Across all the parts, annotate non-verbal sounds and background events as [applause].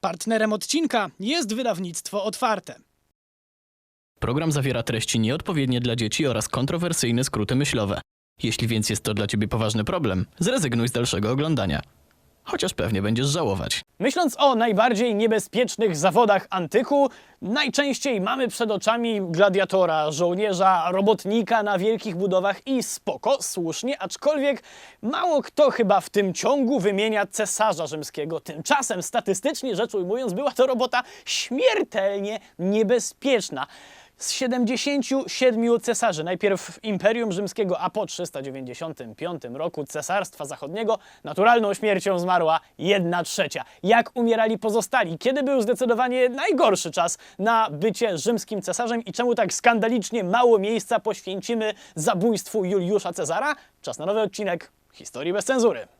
Partnerem odcinka jest wydawnictwo Otwarte. Program zawiera treści nieodpowiednie dla dzieci oraz kontrowersyjne skróty myślowe. Jeśli więc jest to dla ciebie poważny problem, zrezygnuj z dalszego oglądania. Chociaż pewnie będziesz żałować. Myśląc o najbardziej niebezpiecznych zawodach antyku, najczęściej mamy przed oczami gladiatora, żołnierza, robotnika na wielkich budowach i spoko, słusznie, aczkolwiek mało kto chyba w tym ciągu wymienia cesarza rzymskiego. Tymczasem, statystycznie rzecz ujmując, była to robota śmiertelnie niebezpieczna. Z 77 cesarzy, najpierw Imperium Rzymskiego, a po 395 roku Cesarstwa Zachodniego, naturalną śmiercią zmarła 1 trzecia. Jak umierali pozostali? Kiedy był zdecydowanie najgorszy czas na bycie rzymskim cesarzem i czemu tak skandalicznie mało miejsca poświęcimy zabójstwu Juliusza Cezara? Czas na nowy odcinek Historii bez cenzury.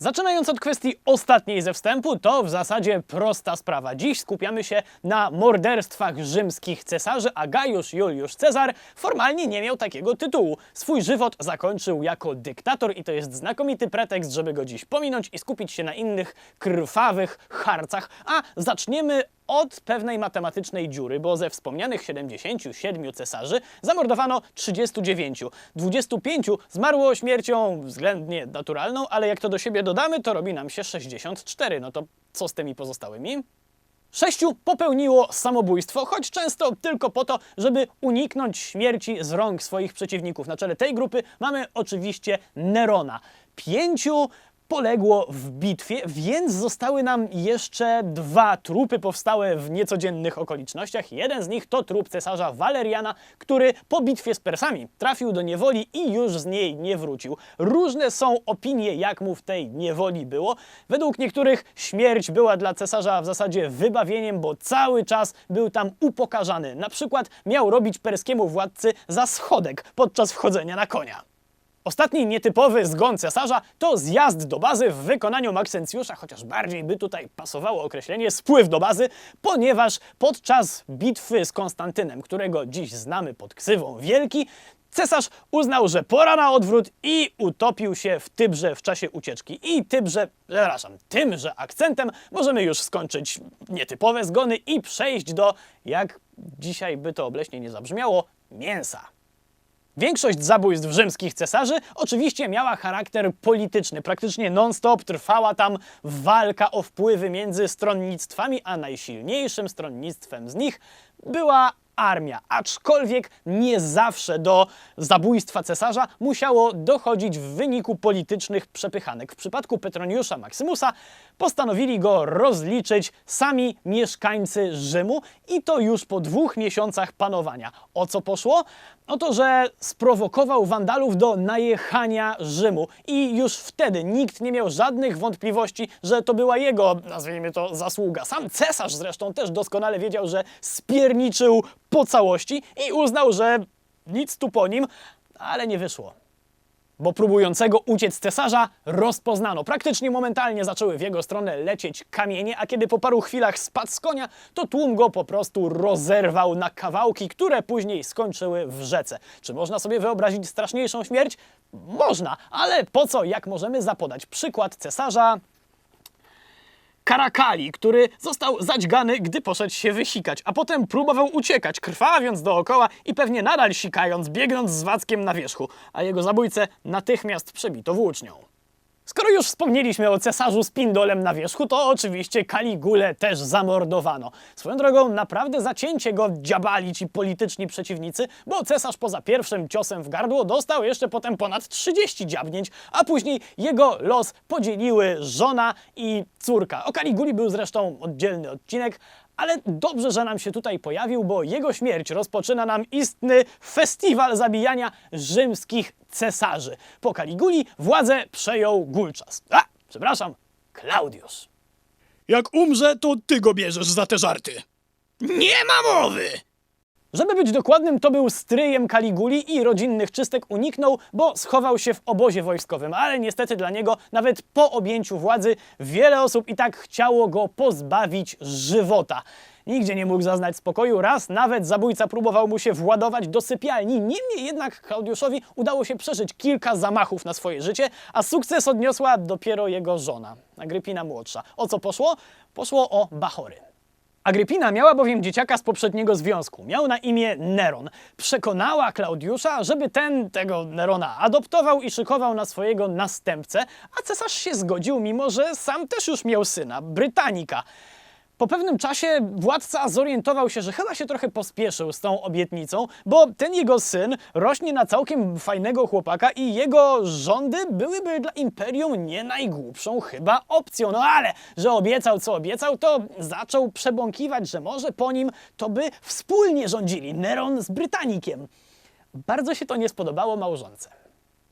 Zaczynając od kwestii ostatniej ze wstępu, to w zasadzie prosta sprawa. Dziś skupiamy się na morderstwach rzymskich cesarzy, a Gajusz Juliusz Cezar formalnie nie miał takiego tytułu. Swój żywot zakończył jako dyktator i to jest znakomity pretekst, żeby go dziś pominąć i skupić się na innych krwawych harcach. A zaczniemy od pewnej matematycznej dziury, bo ze wspomnianych 77 cesarzy zamordowano 39. 25 zmarło śmiercią względnie naturalną, ale jak to do siebie dodamy, to robi nam się 64. No to co z tymi pozostałymi? Sześciu popełniło samobójstwo, choć często tylko po to, żeby uniknąć śmierci z rąk swoich przeciwników. Na czele tej grupy mamy oczywiście Nerona. Pięciu poległo w bitwie, więc zostały nam jeszcze dwa trupy powstałe w niecodziennych okolicznościach. Jeden z nich to trup cesarza Waleriana, który po bitwie z Persami trafił do niewoli i już z niej nie wrócił. Różne są opinie, jak mu w tej niewoli było. Według niektórych śmierć była dla cesarza w zasadzie wybawieniem, bo cały czas był tam upokarzany. Na przykład miał robić perskiemu władcy za schodek podczas wchodzenia na konia. Ostatni nietypowy zgon cesarza to zjazd do bazy w wykonaniu Maksencjusza, chociaż bardziej by tutaj pasowało określenie spływ do bazy, ponieważ podczas bitwy z Konstantynem, którego dziś znamy pod ksywą Wielki, cesarz uznał, że pora na odwrót i utopił się w Tybrze w czasie ucieczki. I Tybrze, przepraszam, tymże akcentem możemy już skończyć nietypowe zgony i przejść do, jak dzisiaj by to obleśnie nie zabrzmiało, mięsa. Większość zabójstw rzymskich cesarzy oczywiście miała charakter polityczny. Praktycznie non-stop trwała tam walka o wpływy między stronnictwami, a najsilniejszym stronnictwem z nich była armia. Aczkolwiek nie zawsze do zabójstwa cesarza musiało dochodzić w wyniku politycznych przepychanek. W przypadku Petroniusza Maksymusa postanowili go rozliczyć sami mieszkańcy Rzymu i to już po dwóch miesiącach panowania. O co poszło? O to, że sprowokował Wandalów do najechania Rzymu i już wtedy nikt nie miał żadnych wątpliwości, że to była jego, nazwijmy to, zasługa. Sam cesarz zresztą też doskonale wiedział, że spierniczył po całości i uznał, że nic tu po nim, ale nie wyszło bo próbującego uciec cesarza rozpoznano. Praktycznie momentalnie zaczęły w jego stronę lecieć kamienie, a kiedy po paru chwilach spadł z konia, to tłum go po prostu rozerwał na kawałki, które później skończyły w rzece. Czy można sobie wyobrazić straszniejszą śmierć? Można, ale po co, jak możemy zapodać przykład cesarza Karakali, który został zadźgany, gdy poszedł się wysikać, a potem próbował uciekać, krwawiąc dookoła i pewnie nadal sikając, biegnąc z wackiem na wierzchu, a jego zabójcę natychmiast przebito włócznią. Skoro już wspomnieliśmy o cesarzu z pindolem na wierzchu, to oczywiście Kaligulę też zamordowano. Swoją drogą naprawdę zacięcie go dziabali ci polityczni przeciwnicy, bo cesarz poza pierwszym ciosem w gardło dostał jeszcze potem ponad 30 dziabnięć, a później jego los podzieliły żona i córka. O Kaliguli był zresztą oddzielny odcinek, ale dobrze, że nam się tutaj pojawił, bo jego śmierć rozpoczyna nam istny festiwal zabijania rzymskich cesarzy. Po Kaliguli władzę przejął Gulczas. A, przepraszam, Klaudiusz. Jak umrze, to ty go bierzesz za te żarty. Nie ma mowy! Żeby być dokładnym, to był stryjem Kaliguli i rodzinnych czystek uniknął, bo schował się w obozie wojskowym, ale niestety dla niego, nawet po objęciu władzy, wiele osób i tak chciało go pozbawić żywota. Nigdzie nie mógł zaznać spokoju, raz nawet zabójca próbował mu się władować do sypialni. Niemniej jednak Klaudiuszowi udało się przeżyć kilka zamachów na swoje życie, a sukces odniosła dopiero jego żona, Agrypina młodsza. O co poszło? Poszło o Bachory. Agrypina miała bowiem dzieciaka z poprzedniego związku. Miał na imię Neron. Przekonała Klaudiusza, żeby ten tego Nerona adoptował i szykował na swojego następcę, a cesarz się zgodził, mimo że sam też już miał syna, Brytanika. Po pewnym czasie władca zorientował się, że chyba się trochę pospieszył z tą obietnicą, bo ten jego syn rośnie na całkiem fajnego chłopaka i jego rządy byłyby dla imperium nie najgłupszą chyba opcją. No ale, że obiecał co obiecał, to zaczął przebąkiwać, że może po nim to by wspólnie rządzili Neron z Brytanikiem. Bardzo się to nie spodobało małżonce.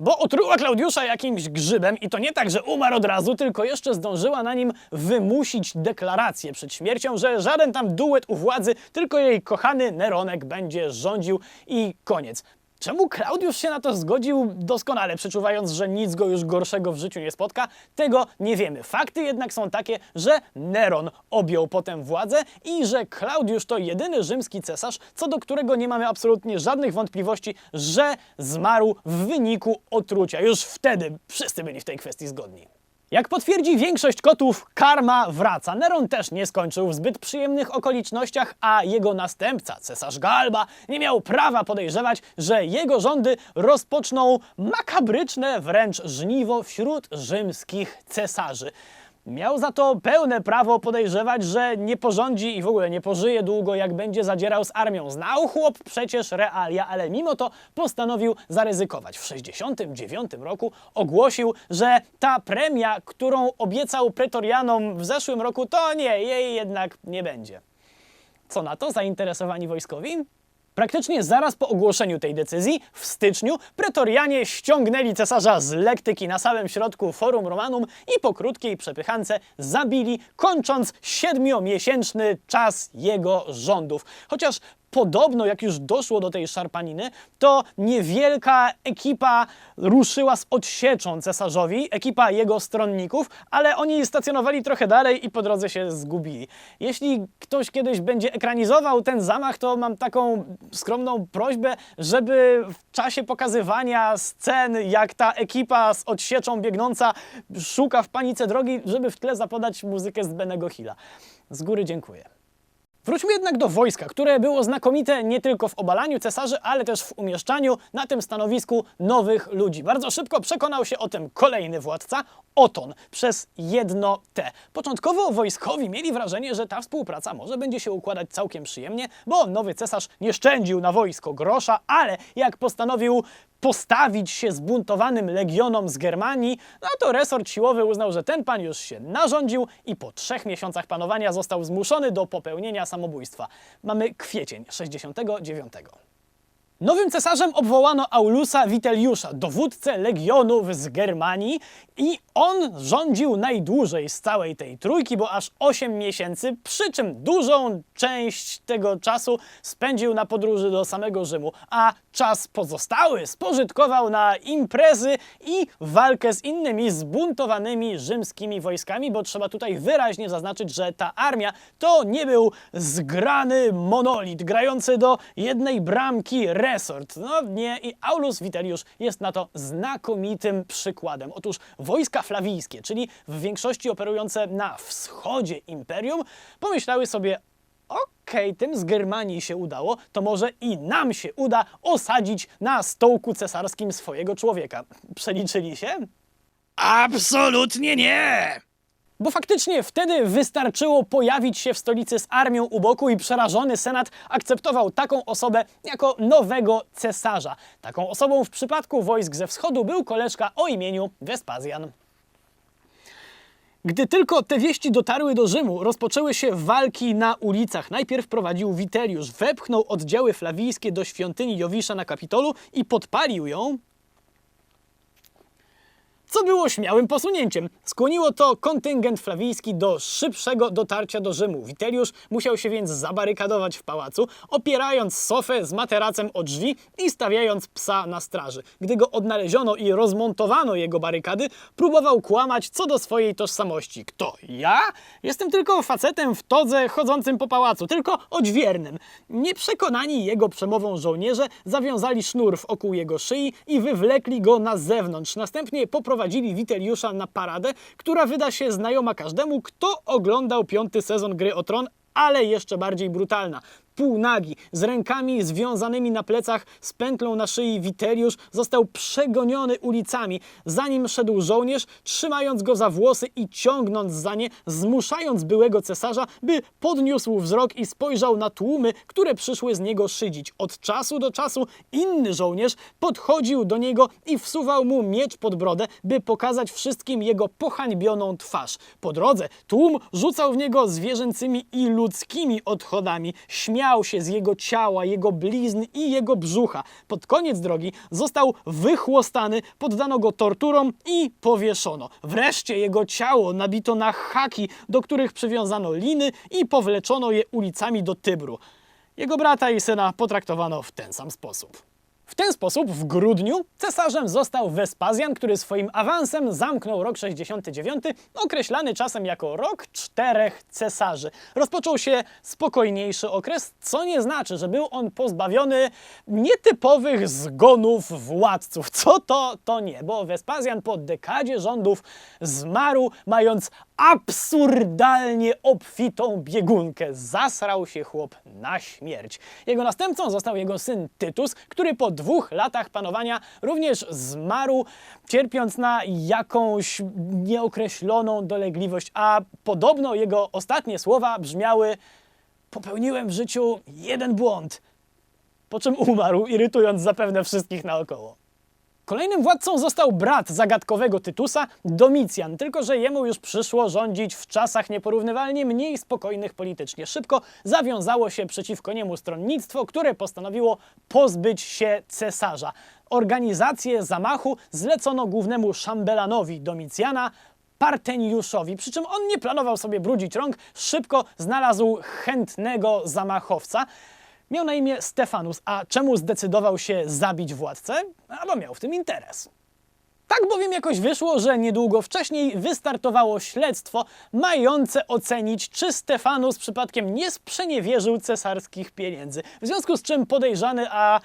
Bo otruła Klaudiusza jakimś grzybem i to nie tak, że umarł od razu, tylko jeszcze zdążyła na nim wymusić deklarację przed śmiercią, że żaden tam duet u władzy, tylko jej kochany Neronek będzie rządził i koniec. Czemu Klaudiusz się na to zgodził, doskonale przeczuwając, że nic go już gorszego w życiu nie spotka? Tego nie wiemy. Fakty jednak są takie, że Neron objął potem władzę i że Klaudiusz to jedyny rzymski cesarz, co do którego nie mamy absolutnie żadnych wątpliwości, że zmarł w wyniku otrucia. Już wtedy wszyscy byli w tej kwestii zgodni. Jak potwierdzi większość kotów, karma wraca. Neron też nie skończył w zbyt przyjemnych okolicznościach, a jego następca, cesarz Galba, nie miał prawa podejrzewać, że jego rządy rozpoczną makabryczne wręcz żniwo wśród rzymskich cesarzy. Miał za to pełne prawo podejrzewać, że nie porządzi i w ogóle nie pożyje długo, jak będzie zadzierał z armią. Znał chłop przecież realia, ale mimo to postanowił zaryzykować. W 69 roku ogłosił, że ta premia, którą obiecał pretorianom w zeszłym roku, to nie, jej jednak nie będzie. Co na to zainteresowani wojskowi? Praktycznie zaraz po ogłoszeniu tej decyzji, w styczniu, pretorianie ściągnęli cesarza z lektyki na samym środku Forum Romanum i po krótkiej przepychance zabili, kończąc siedmiomiesięczny czas jego rządów. Chociaż podobno, jak już doszło do tej szarpaniny, to niewielka ekipa ruszyła z odsieczą cesarzowi, ekipa jego stronników, ale oni stacjonowali trochę dalej i po drodze się zgubili. Jeśli ktoś kiedyś będzie ekranizował ten zamach, to mam taką skromną prośbę, żeby w czasie pokazywania scen, jak ta ekipa z odsieczą biegnąca szuka w panice drogi, żeby w tle zapodać muzykę z Benego Hilla. Z góry dziękuję. Wróćmy jednak do wojska, które było znakomite nie tylko w obalaniu cesarzy, ale też w umieszczaniu na tym stanowisku nowych ludzi. Bardzo szybko przekonał się o tym kolejny władca, Oton, przez jedno T. Początkowo wojskowi mieli wrażenie, że ta współpraca może będzie się układać całkiem przyjemnie, bo nowy cesarz nie szczędził na wojsko grosza, ale jak postanowił postawić się zbuntowanym legionom z Germanii, no to resort siłowy uznał, że ten pan już się narządził i po trzech miesiącach panowania został zmuszony do popełnienia samobójstwa. Mamy kwiecień 69. Nowym cesarzem obwołano Aulusa Vitelliusza, dowódcę legionów z Germanii i on rządził najdłużej z całej tej trójki, bo aż 8 miesięcy, przy czym dużą część tego czasu spędził na podróży do samego Rzymu, a czas pozostały spożytkował na imprezy i walkę z innymi zbuntowanymi rzymskimi wojskami, bo trzeba tutaj wyraźnie zaznaczyć, że ta armia to nie był zgrany monolit grający do jednej bramki resort. No nie, i Aulus Vitellius jest na to znakomitym przykładem. Otóż wojska flawijskie, czyli w większości operujące na wschodzie imperium, pomyślały sobie, okej, tym z Germanii się udało, to może i nam się uda osadzić na stołku cesarskim swojego człowieka. Przeliczyli się? Absolutnie nie! Bo faktycznie wtedy wystarczyło pojawić się w stolicy z armią u boku i przerażony senat akceptował taką osobę jako nowego cesarza. Taką osobą w przypadku wojsk ze wschodu był koleżka o imieniu Wespazjan. Gdy tylko te wieści dotarły do Rzymu, rozpoczęły się walki na ulicach. Najpierw prowadził Witelliusz, wepchnął oddziały flawijskie do świątyni Jowisza na Kapitolu i podpalił ją. Co było śmiałym posunięciem. Skłoniło to kontyngent flawijski do szybszego dotarcia do Rzymu. Witeliusz musiał się więc zabarykadować w pałacu, opierając sofę z materacem o drzwi i stawiając psa na straży. Gdy go odnaleziono i rozmontowano jego barykady, próbował kłamać co do swojej tożsamości. Kto? Ja? Jestem tylko facetem w todze chodzącym po pałacu, tylko odźwiernym. Nieprzekonani jego przemową żołnierze zawiązali sznur wokół jego szyi i wywlekli go na zewnątrz. Następnie poprowadzili Witeliusza na paradę, która wyda się znajoma każdemu, kto oglądał piąty sezon Gry o Tron, ale jeszcze bardziej brutalna. Półnagi, z rękami związanymi na plecach, z pętlą na szyi Witeliusz został przegoniony ulicami, zanim szedł żołnierz, trzymając go za włosy i ciągnąc za nie, zmuszając byłego cesarza, by podniósł wzrok i spojrzał na tłumy, które przyszły z niego szydzić. Od czasu do czasu inny żołnierz podchodził do niego i wsuwał mu miecz pod brodę, by pokazać wszystkim jego pohańbioną twarz. Po drodze tłum rzucał w niego zwierzęcymi i ludzkimi odchodami, śmiał się z jego ciała, jego blizn i jego brzucha. Pod koniec drogi został wychłostany, poddano go torturom i powieszono. Wreszcie jego ciało nabito na haki, do których przywiązano liny i powleczono je ulicami do Tybru. Jego brata i syna potraktowano w ten sam sposób. W ten sposób w grudniu cesarzem został Wespazjan, który swoim awansem zamknął rok 69, określany czasem jako rok czterech cesarzy. Rozpoczął się spokojniejszy okres, co nie znaczy, że był on pozbawiony nietypowych zgonów władców. Co to? To nie, bo Wespazjan po dekadzie rządów zmarł, mając absurdalnie obfitą biegunkę. Zasrał się chłop na śmierć. Jego następcą został jego syn Tytus, który po dwóch latach panowania również zmarł, cierpiąc na jakąś nieokreśloną dolegliwość, a podobno jego ostatnie słowa brzmiały popełniłem w życiu jeden błąd, po czym umarł, irytując zapewne wszystkich naokoło. Kolejnym władcą został brat zagadkowego Tytusa, Domicjan, tylko że jemu już przyszło rządzić w czasach nieporównywalnie mniej spokojnych politycznie. Szybko zawiązało się przeciwko niemu stronnictwo, które postanowiło pozbyć się cesarza. Organizację zamachu zlecono głównemu szambelanowi Domicjana, Parteniuszowi, przy czym on nie planował sobie brudzić rąk, szybko znalazł chętnego zamachowca. Miał na imię Stefanus, a czemu zdecydował się zabić władcę? A bo miał w tym interes. Tak bowiem jakoś wyszło, że niedługo wcześniej wystartowało śledztwo mające ocenić, czy Stefanus przypadkiem nie sprzeniewierzył cesarskich pieniędzy. W związku z czym podejrzany, a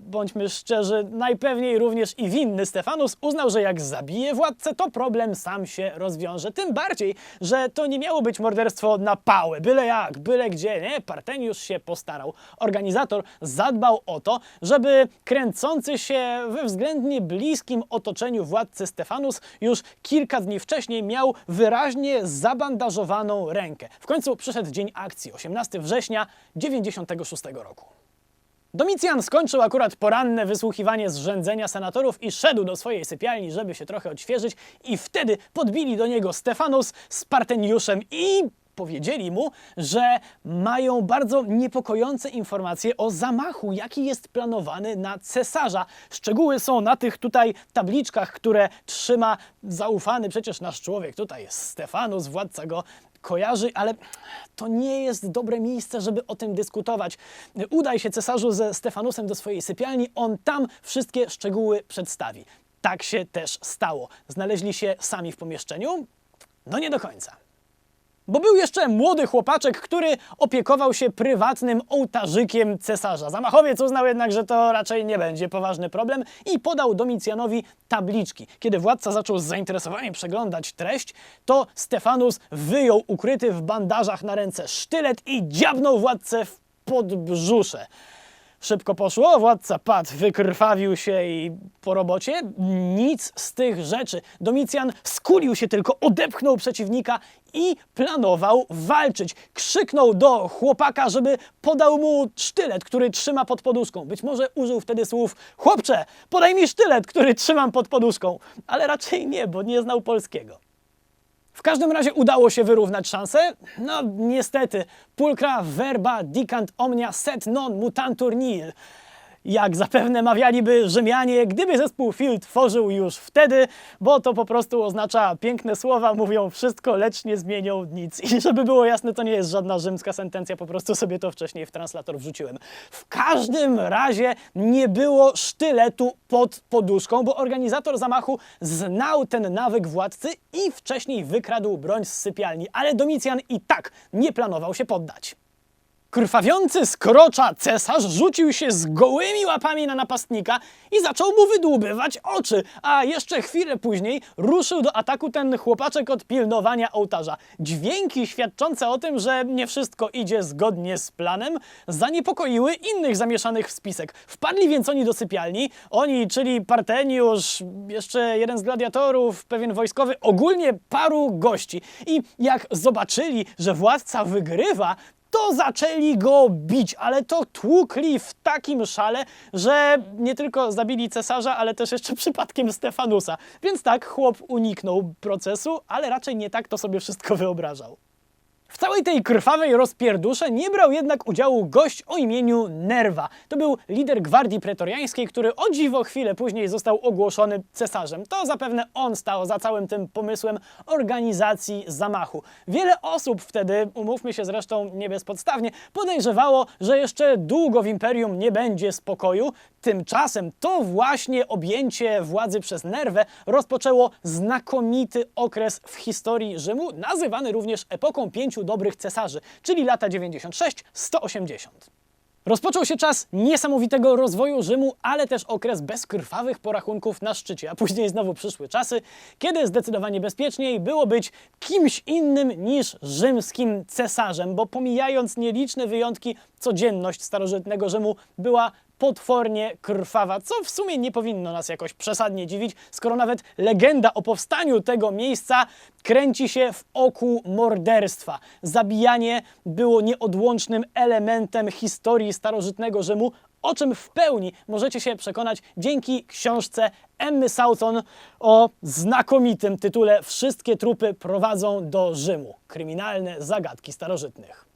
bądźmy szczerzy, najpewniej również i winny Stefanus uznał, że jak zabije władcę, to problem sam się rozwiąże. Tym bardziej, że to nie miało być morderstwo na pałę, byle jak, byle gdzie, nie? Parteniusz się postarał. Organizator zadbał o to, żeby kręcący się we względnie bliskim otoczeniu władcy Stefanus już kilka dni wcześniej miał wyraźnie zabandażowaną rękę. W końcu przyszedł dzień akcji, 18 września 96 roku. Domicjan skończył akurat poranne wysłuchiwanie zrzędzenia senatorów i szedł do swojej sypialni, żeby się trochę odświeżyć i wtedy podbili do niego Stefanus z Parteniuszem i powiedzieli mu, że mają bardzo niepokojące informacje o zamachu, jaki jest planowany na cesarza. Szczegóły są na tych tutaj tabliczkach, które trzyma zaufany przecież nasz człowiek. Tutaj jest Stefanus, władca go kojarzy, ale to nie jest dobre miejsce, żeby o tym dyskutować. Udaj się cesarzu ze Stefanusem do swojej sypialni, on tam wszystkie szczegóły przedstawi. Tak się też stało. Znaleźli się sami w pomieszczeniu? No nie do końca. Bo był jeszcze młody chłopaczek, który opiekował się prywatnym ołtarzykiem cesarza. Zamachowiec uznał jednak, że to raczej nie będzie poważny problem i podał Domicjanowi tabliczki. Kiedy władca zaczął z zainteresowaniem przeglądać treść, to Stefanus wyjął ukryty w bandażach na ręce sztylet i dziabnął władcę w podbrzusze. Szybko poszło, władca padł, wykrwawił się i po robocie nic z tych rzeczy. Domicjan skulił się tylko, odepchnął przeciwnika i planował walczyć. Krzyknął do chłopaka, żeby podał mu sztylet, który trzyma pod poduszką. Być może użył wtedy słów: Chłopcze, podaj mi sztylet, który trzymam pod poduszką. Ale raczej nie, bo nie znał polskiego. W każdym razie udało się wyrównać szanse. No niestety, pulcra verba dicant omnia set non mutantur nihil. Jak zapewne mawialiby Rzymianie, gdyby zespół Phil tworzył już wtedy, bo to po prostu oznacza piękne słowa, mówią wszystko, lecz nie zmienią nic. I żeby było jasne, to nie jest żadna rzymska sentencja, po prostu sobie to wcześniej w translator wrzuciłem. W każdym razie nie było sztyletu pod poduszką, bo organizator zamachu znał ten nawyk władcy i wcześniej wykradł broń z sypialni, ale Domicjan i tak nie planował się poddać. Krwawiący z krocza cesarz rzucił się z gołymi łapami na napastnika i zaczął mu wydłubywać oczy, a jeszcze chwilę później ruszył do ataku ten chłopaczek od pilnowania ołtarza. Dźwięki świadczące o tym, że nie wszystko idzie zgodnie z planem, zaniepokoiły innych zamieszanych w spisek. Wpadli więc oni do sypialni, oni, czyli Parteniusz, jeszcze jeden z gladiatorów, pewien wojskowy, ogólnie paru gości. I jak zobaczyli, że władca wygrywa, to zaczęli go bić, ale to tłukli w takim szale, że nie tylko zabili cesarza, ale też jeszcze [laughs] przypadkiem Stefanusa. Więc tak, chłop uniknął procesu, ale raczej nie tak to sobie wszystko wyobrażał. W całej tej krwawej rozpierdusze nie brał jednak udziału gość o imieniu Nerwa. To był lider gwardii pretoriańskiej, który o dziwo chwilę później został ogłoszony cesarzem. To zapewne on stał za całym tym pomysłem organizacji zamachu. Wiele osób wtedy, umówmy się zresztą nie bezpodstawnie, podejrzewało, że jeszcze długo w imperium nie będzie spokoju. Tymczasem to właśnie objęcie władzy przez Nerwę rozpoczęło znakomity okres w historii Rzymu, nazywany również epoką pięciu dobrych cesarzy, czyli lata 96-180. Rozpoczął się czas niesamowitego rozwoju Rzymu, ale też okres bezkrwawych porachunków na szczycie, a później znowu przyszły czasy, kiedy zdecydowanie bezpieczniej było być kimś innym niż rzymskim cesarzem, bo pomijając nieliczne wyjątki, codzienność starożytnego Rzymu była potwornie krwawa, co w sumie nie powinno nas jakoś przesadnie dziwić, skoro nawet legenda o powstaniu tego miejsca kręci się w oku morderstwa. Zabijanie było nieodłącznym elementem historii starożytnego Rzymu, o czym w pełni możecie się przekonać dzięki książce Emmy Southon o znakomitym tytule Wszystkie trupy prowadzą do Rzymu. Kryminalne zagadki starożytnych.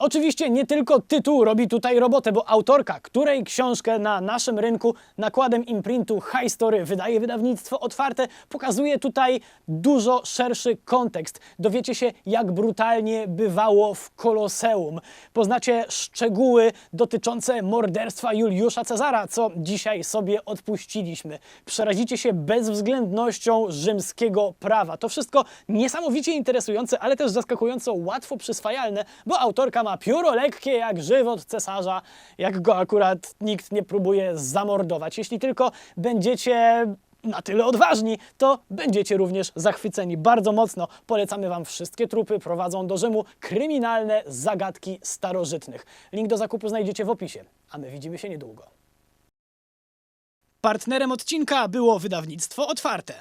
Oczywiście nie tylko tytuł robi tutaj robotę, bo autorka, której książkę na naszym rynku nakładem imprintu High Story wydaje wydawnictwo otwarte, pokazuje tutaj dużo szerszy kontekst. Dowiecie się, jak brutalnie bywało w Koloseum. Poznacie szczegóły dotyczące morderstwa Juliusza Cezara, co dzisiaj sobie odpuściliśmy. Przerazicie się bezwzględnością rzymskiego prawa. To wszystko niesamowicie interesujące, ale też zaskakująco łatwo przyswajalne, bo autorka ma pióro lekkie jak żywot cesarza, jak go akurat nikt nie próbuje zamordować. Jeśli tylko będziecie na tyle odważni, to będziecie również zachwyceni. Bardzo mocno polecamy Wam wszystkie trupy prowadzą do Rzymu kryminalne zagadki starożytnych. Link do zakupu znajdziecie w opisie, a my widzimy się niedługo. Partnerem odcinka było wydawnictwo otwarte.